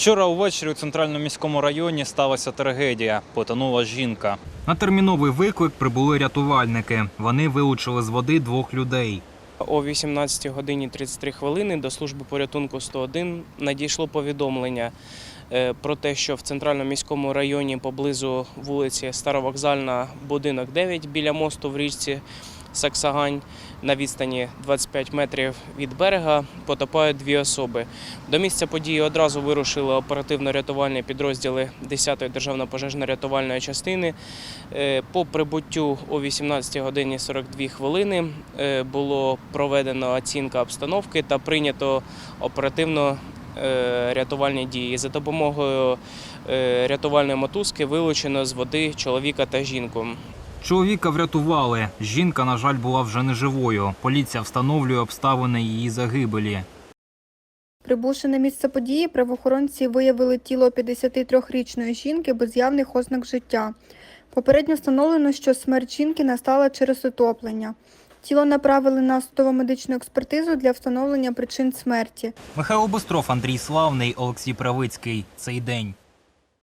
Вчора увечері у центральному міському районі сталася трагедія. Потонула жінка. На терміновий виклик прибули рятувальники. Вони вилучили з води двох людей. О 18 годині 33 хвилини до служби порятунку 101 надійшло повідомлення е, про те, що в центральному міському районі поблизу вулиці Старовокзальна, будинок 9 біля мосту в річці Саксагань на відстані 25 метрів від берега потопають дві особи. До місця події одразу вирушили оперативно-рятувальні підрозділи 10-ї державно-пожежно-рятувальної частини. Е, По прибуттю о 18 годині 42 хвилини е, було проведено оцінка обстановки та прийнято оперативно е, рятувальні дії. За допомогою рятувальної мотузки вилучено з води чоловіка та жінку. Чоловіка врятували. Жінка, на жаль, була вже неживою. Поліція встановлює обставини її загибелі. Прибувши на місце події, правоохоронці виявили тіло 53-річної жінки без явних ознак життя. Попередньо встановлено, що смерть жінки настала через утоплення. Тіло направили на судово-медичну експертизу для встановлення причин смерті. Михайло Бистров, Андрій Славний, Олексій Правицький. Цей день.